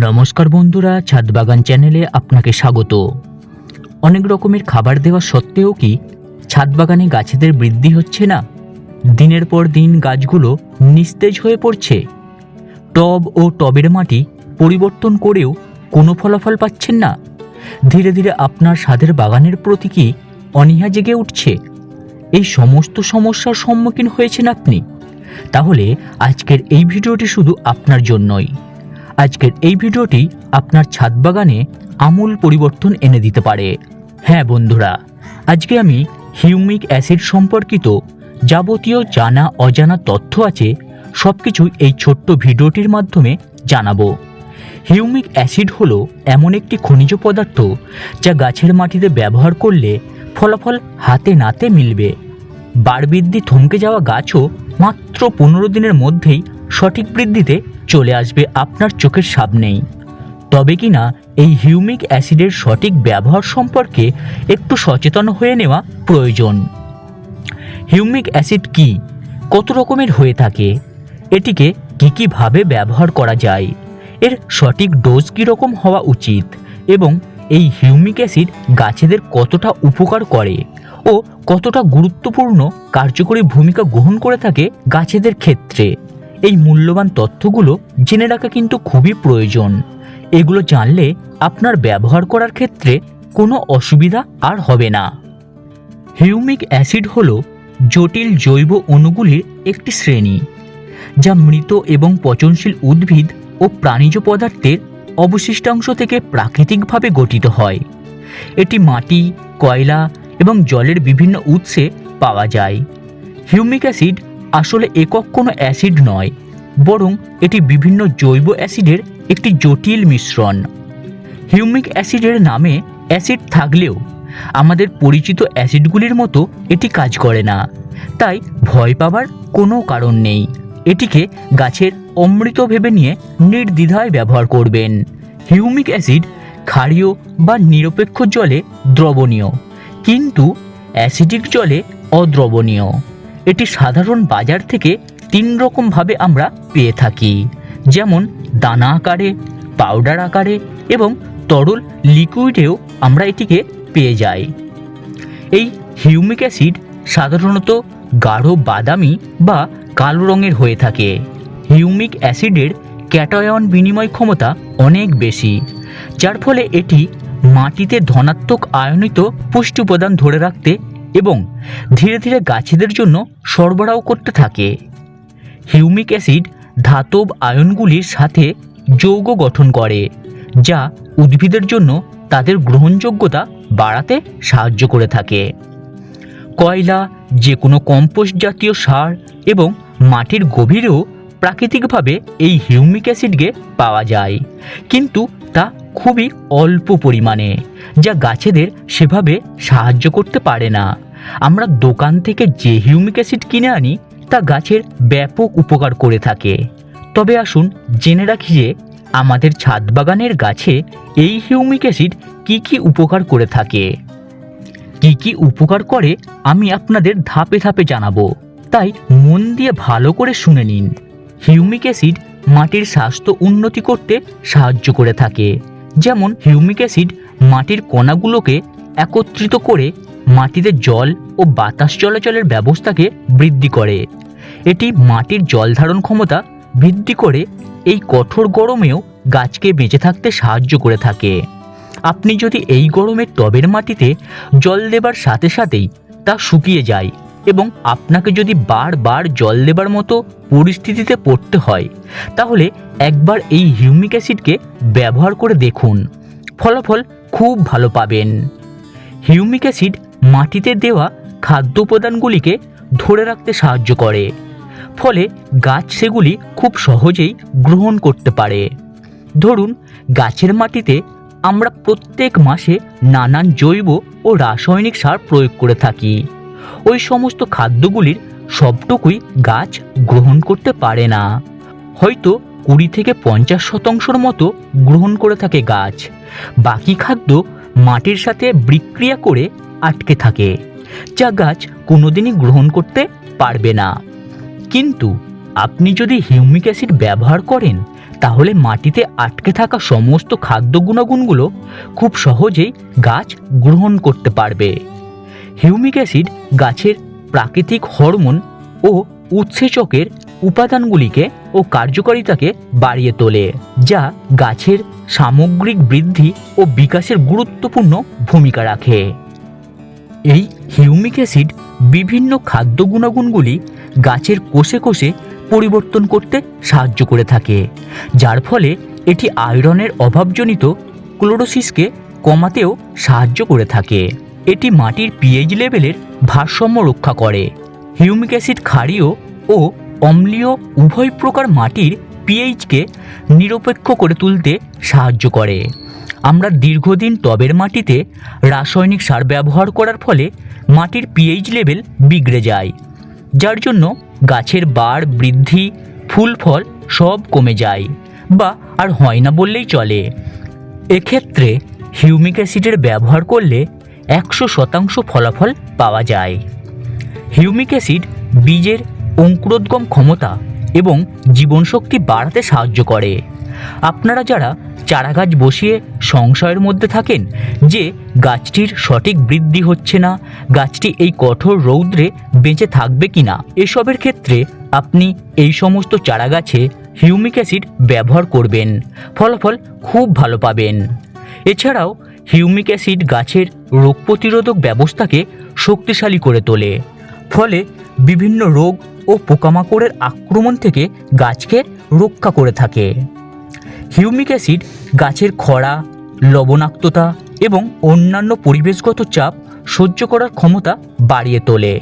নমস্কার বন্ধুরা ছাদ বাগান চ্যানেলে আপনাকে স্বাগত। অনেক রকমের খাবার দেওয়া সত্ত্বেও কি ছাদ বাগানে গাছেদের বৃদ্ধি হচ্ছে না? দিনের পর দিন গাছগুলো নিস্তেজ হয়ে পড়ছে। টব ও টবের মাটি পরিবর্তন করেও কোনো ফলাফল পাচ্ছেন না। ধীরে ধীরে আপনার স্বাদের বাগানের প্রতি কি অনীহা জেগে উঠছে? এই সমস্ত সমস্যার সম্মুখীন হয়েছেন আপনি। তাহলে আজকের এই ভিডিওটি শুধু আপনার জন্যই। আজকের এই ভিডিওটি আপনার ছাদ বাগানে আমূল পরিবর্তন এনে দিতে পারে। হ্যাঁ বন্ধুরা, আজকে আমি হিউমিক অ্যাসিড সম্পর্কিত যাবতীয় জানা অজানা তথ্য আছে সব কিছুই এই ছোট্ট ভিডিওটির মাধ্যমে জানাব। হিউমিক অ্যাসিড হলো এমন একটি খনিজ পদার্থ যা গাছের মাটিতে ব্যবহার করলে ফলাফল হাতে নাতে মিলবে। বাড়বৃদ্ধি থমকে যাওয়া গাছও মাত্র পনেরো দিনের মধ্যেই সঠিক বৃদ্ধিতে চলে আসবে আপনার চোখের সামনেই। তবে কি না, এই হিউমিক অ্যাসিডের সঠিক ব্যবহার সম্পর্কে একটু সচেতন হয়ে নেওয়া প্রয়োজন। হিউমিক অ্যাসিড কি? কত রকমের হয়ে থাকে? এটিকে কী কীভাবে ব্যবহার করা যায়? এর সঠিক ডোজ কীরকম হওয়া উচিত? এবং এই হিউমিক অ্যাসিড গাছেদের কতটা উপকার করে? ও কতটা গুরুত্বপূর্ণ কার্যকরী ভূমিকা গ্রহণ করে থাকে গাছেদের ক্ষেত্রে? এই মূল্যবান তথ্যগুলো জেনে রাখা কিন্তু খুবই প্রয়োজন। এগুলো জানলে আপনার ব্যবহার করার ক্ষেত্রে কোনো অসুবিধা আর হবে না। হিউমিক অ্যাসিড হলো জটিল জৈব অণুগুলির একটি শ্রেণি, যা মৃত এবং পচনশীল উদ্ভিদ ও প্রাণীজ পদার্থের অবশিষ্টাংশ থেকে প্রাকৃতিকভাবে গঠিত হয়। এটি মাটি, কয়লা এবং জলের বিভিন্ন উৎসে পাওয়া যায়। হিউমিক অ্যাসিড আসলে একক কোনো অ্যাসিড নয়, বরং এটি বিভিন্ন জৈব অ্যাসিডের একটি জটিল মিশ্রণ। হিউমিক অ্যাসিডের নামে অ্যাসিড থাকলেও আমাদের পরিচিত অ্যাসিডগুলির মতো এটি কাজ করে না, তাই ভয় পাবার কোনো কারণ নেই। এটিকে গাছের অমৃত ভেবে নিয়ে নির্দ্বিধায় ব্যবহার করবেন। হিউমিক অ্যাসিড ক্ষারীয় বা নিরপেক্ষ জলে দ্রবণীয়, কিন্তু অ্যাসিডিক জলে অদ্রবণীয়। এটি সাধারণ বাজার থেকে তিন রকমভাবে আমরা পেয়ে থাকি। যেমন দানা আকারে, পাউডার আকারে এবং তরল লিকুইডেও আমরা এটিকে পেয়ে যাই। এই হিউমিক অ্যাসিড সাধারণত গাঢ় বাদামি বা কালো রঙের হয়ে থাকে। হিউমিক অ্যাসিডের ক্যাটায়ন বিনিময় ক্ষমতা অনেক বেশি, যার ফলে এটি মাটিতে ধনাত্মক আয়নিত পুষ্টি উপাদান ধরে রাখতে ধীরে ধীরে গাছেদের জন্য সরবরাহ করতে থাকে। হিউমিক অ্যাসিড ধাতব আয়নগুলির সাথে যৌগ গঠন করে, যা উদ্ভিদের জন্য তাদের গ্রহণযোগ্যতা বাড়াতে সাহায্য করে থাকে। কয়লা যে কোনো কম্পোস্ট জাতীয় সার এবং মাটির গভীরেও প্রাকৃতিকভাবে এই হিউমিক অ্যাসিডকে পাওয়া যায়, কিন্তু তা খুবই অল্প পরিমাণে, যা গাছেদের সেভাবে সাহায্য করতে পারে না। আমরা দোকান থেকে যে হিউমিক অ্যাসিড কিনে আনি, তা গাছের ব্যাপক উপকার করে থাকে। তবে আসুন জেনে রাখি যে, আমাদের ছাদ বাগানের গাছে এই হিউমিক অ্যাসিড কী কী উপকার করে থাকে। কি কি উপকার করে, আমি আপনাদের ধাপে ধাপে জানাব। তাই মন দিয়ে ভালো করে শুনে নিন। হিউমিক অ্যাসিড মাটির স্বাস্থ্য উন্নতি করতে সাহায্য করে থাকে। যেমন হিউমিক অ্যাসিড মাটির কণাগুলোকে একত্রিত করে মাটিতে জল ও বাতাস চলাচলের ব্যবস্থাকে বৃদ্ধি করে। এটি মাটির জল ধারণ ক্ষমতা বৃদ্ধি করে, এই কঠোর গরমেও গাছকে বেঁচে থাকতে সাহায্য করে থাকে। আপনি যদি এই গরমে টবের মাটিতে জল দেবার সাথে সাথেই তা শুকিয়ে যায় এবং আপনাকে যদি বারবার জল দেবার মতো পরিস্থিতিতে পড়তে হয়, তাহলে একবার এই হিউমিক অ্যাসিডকে ব্যবহার করে দেখুন। ফলাফল খুব ভালো পাবেন। হিউমিক অ্যাসিড মাটিতে দেওয়া খাদ্য উপাদানগুলিকে ধরে রাখতে সাহায্য করে। ফলে গাছ সেগুলি খুব সহজেই গ্রহণ করতে পারে। ধরুন, গাছের মাটিতে আমরা প্রত্যেক মাসে নানান জৈব ও রাসায়নিক সার প্রয়োগ করে থাকি। ওই সমস্ত খাদ্যগুলির সবটুকুই গাছ গ্রহণ করতে পারে না। হয়তো কুড়ি থেকে পঞ্চাশ শতাংশর মতো গ্রহণ করে থাকে গাছ। বাকি খাদ্য মাটির সাথে বিক্রিয়া করে আটকে থাকে, যা গাছ কোনোদিনই গ্রহণ করতে পারবে না। কিন্তু আপনি যদি হিউমিক অ্যাসিড ব্যবহার করেন, তাহলে মাটিতে আটকে থাকা সমস্ত খাদ্য গুণাগুণগুলো খুব সহজেই গাছ গ্রহণ করতে পারবে। হিউমিক অ্যাসিড গাছের প্রাকৃতিক হরমোন ও উৎসেচকের উপাদানগুলিকে ও কার্যকারিতাকে বাড়িয়ে তোলে, যা গাছের সামগ্রিক বৃদ্ধি ও বিকাশের গুরুত্বপূর্ণ ভূমিকা রাখে। এই হিউমিক অ্যাসিড বিভিন্ন খাদ্য গুণাগুণগুলি গাছের কোষে কোষে পরিবর্তন করতে সাহায্য করে থাকে, যার ফলে এটি আয়রনের অভাবজনিত ক্লোরোসিসকে কমাতেও সাহায্য করে থাকে। এটি মাটির পিএইচ লেভেলের ভারসাম্য রক্ষা করে। হিউমিক অ্যাসিড ক্ষারীয় ও অম্লীয় উভয় প্রকার মাটির পিএইচকে নিরপেক্ষ করে তুলতে সাহায্য করে। আমরা দীর্ঘদিন টবের মাটিতে রাসায়নিক সার ব্যবহার করার ফলে মাটির পিএইচ লেভেল বিগড়ে যায়, যার জন্য গাছের বাড় বৃদ্ধি, ফুল ফল সব কমে যায় বা আর হয় না বললেই চলে। এক্ষেত্রে হিউমিক অ্যাসিডের ব্যবহার করলে একশো শতাংশ ফলাফল পাওয়া যায়। হিউমিক অ্যাসিড বীজের অঙ্কুরোদ্গম ক্ষমতা এবং জীবনশক্তি বাড়াতে সাহায্য করে। আপনারা যারা চারাগাছ বসিয়ে সংশয়ের মধ্যে থাকেন যে গাছটির সঠিক বৃদ্ধি হচ্ছে না, গাছটি এই কঠোর রৌদ্রে বেঁচে থাকবে কি না এসবের ক্ষেত্রে আপনি এই সমস্ত চারাগাছে হিউমিক অ্যাসিড ব্যবহার করবেন। ফলাফল খুব ভালো পাবেন। এছাড়াও হিউমিক অ্যাসিড গাছের রোগ প্রতিরোধক ব্যবস্থাকে শক্তিশালী করে তোলে। ফলে বিভিন্ন রোগ ও পোকামাকড়ের আক্রমণ থেকে গাছকে রক্ষা করে থাকে। হিউমিক অ্যাসিড গাছের খরা, লবণাক্ততা এবং অন্যান্য পরিবেশগত চাপ সহ্য করার ক্ষমতা বাড়িয়ে তোলে।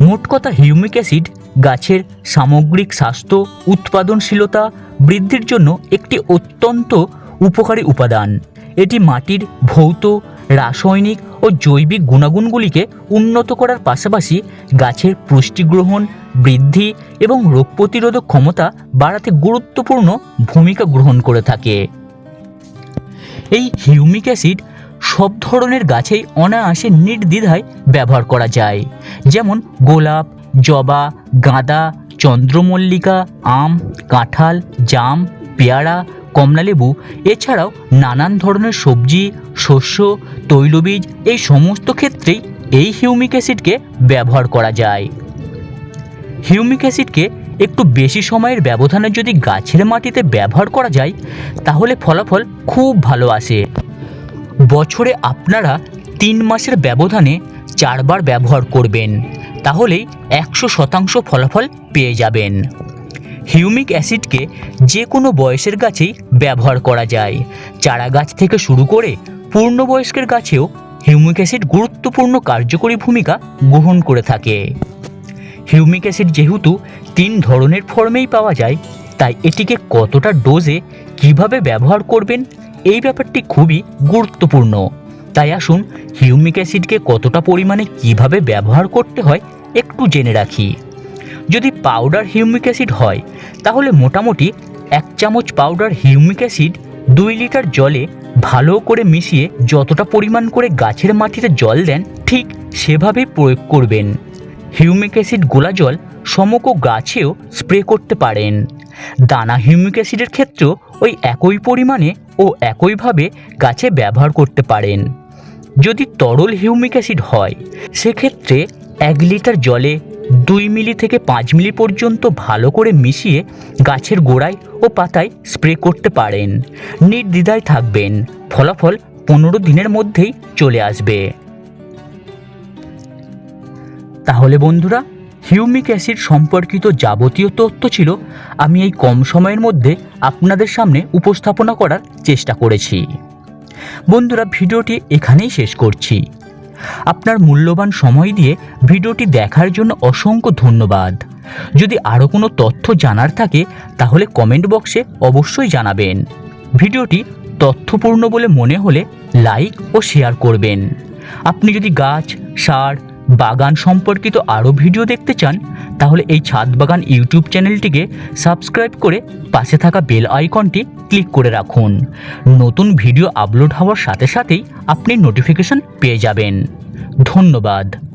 মোট কথা হিউমিক অ্যাসিড গাছের সামগ্রিক স্বাস্থ্য, উৎপাদনশীলতা বৃদ্ধির জন্য একটি অত্যন্ত উপকারী উপাদান। এটি মাটির ভৌত, রাসায়নিক ও জৈবিক গুণাগুণগুলিকে উন্নত করার পাশাপাশি গাছের পুষ্টি গ্রহণ বৃদ্ধি এবং রোগ প্রতিরোধক ক্ষমতা বাড়াতে গুরুত্বপূর্ণ ভূমিকা গ্রহণ করে থাকে। এই হিউমিক অ্যাসিড সব ধরনের গাছেই অনায়াসে নির্দ্বিধায় ব্যবহার করা যায়, যেমন গোলাপ, জবা, গাঁদা, চন্দ্রমল্লিকা, আম, কাঁঠাল, জাম, পেয়ারা কমলালেবু এছাড়াও নানান ধরনের সবজি, শস্য, তৈলবীজ, এই সমস্ত ক্ষেত্রেই এই হিউমিক অ্যাসিডকে ব্যবহার করা যায়। হিউমিক অ্যাসিডকে একটু বেশি সময়ের ব্যবধানে যদি গাছের মাটিতে ব্যবহার করা যায়, তাহলে ফলাফল খুব ভালো আসে। বছরে আপনারা তিন মাসের ব্যবধানে চারবার ব্যবহার করবেন, তাহলেই একশো শতাংশ ফলাফল পেয়ে যাবেন। হিউমিক অ্যাসিডকে যে কোনো বয়সের গাছেই ব্যবহার করা যায়। চারা গাছ থেকে শুরু করে পূর্ণবয়স্কের গাছেও হিউমিক অ্যাসিড গুরুত্বপূর্ণ কার্যকরী ভূমিকা গ্রহণ করে থাকে। হিউমিক অ্যাসিড যেহেতু তিন ধরনের ফর্মেই পাওয়া যায়, তাই এটিকে কতটা ডোজে কীভাবে ব্যবহার করবেন এই ব্যাপারটি খুবই গুরুত্বপূর্ণ। তাই আসুন হিউমিক অ্যাসিডকে কতটা পরিমাণে কীভাবে ব্যবহার করতে হয় একটু জেনে রাখি। যদি পাউডার হিউমিক অ্যাসিড হয়, তাহলে মোটামুটি এক চামচ পাউডার হিউমিক অ্যাসিড দুই লিটার জলে ভালো করে মিশিয়ে যতটা পরিমাণ করে গাছের মাটিতে জল দেন, ঠিক সেভাবেই প্রয়োগ করবেন। হিউমিক অ্যাসিড গোলা জল সমগ্র গাছেও স্প্রে করতে পারেন। দানা হিউমিক অ্যাসিডের ক্ষেত্রেও ওই একই পরিমাণে ও একইভাবে গাছে ব্যবহার করতে পারেন। যদি তরল হিউমিক অ্যাসিড হয়, সেক্ষেত্রে এক লিটার জলে দুই মিলি থেকে পাঁচ মিলি পর্যন্ত ভালো করে মিশিয়ে গাছের গোড়ায় ও পাতায় স্প্রে করতে পারেন। নির্দ্বিধায় থাকবেন। ফলাফল পনেরো দিনের মধ্যেই চলে আসবে। তাহলে বন্ধুরা, হিউমিক অ্যাসিড সম্পর্কিত যাবতীয় তথ্য ছিল আমি এই কম সময়ের মধ্যে আপনাদের সামনে উপস্থাপনা করার চেষ্টা করেছি। বন্ধুরা, ভিডিওটি এখানেই শেষ করছি। আপনার মূল্যবান সময় দিয়ে ভিডিওটি দেখার জন্য অসংখ্য ধন্যবাদ। যদি আরও কোনো তথ্য জানার থাকে, তাহলে কমেন্ট বক্সে অবশ্যই জানাবেন। ভিডিওটি তথ্যপূর্ণ বলে মনে হলে লাইক ও শেয়ার করবেন। আপনি যদি গাছ, সার বাগান সম্পর্কিত আরও ভিডিও দেখতে চান, তাহলে এই ছাদ বাগান ইউটিউব চ্যানেলটিকে সাবস্ক্রাইব করে পাশে থাকা বেল আইকনটি ক্লিক করে রাখুন। নতুন ভিডিও আপলোড হওয়ার সাথে সাথেই আপনি নোটিফিকেশন পেয়ে যাবেন। ধন্যবাদ।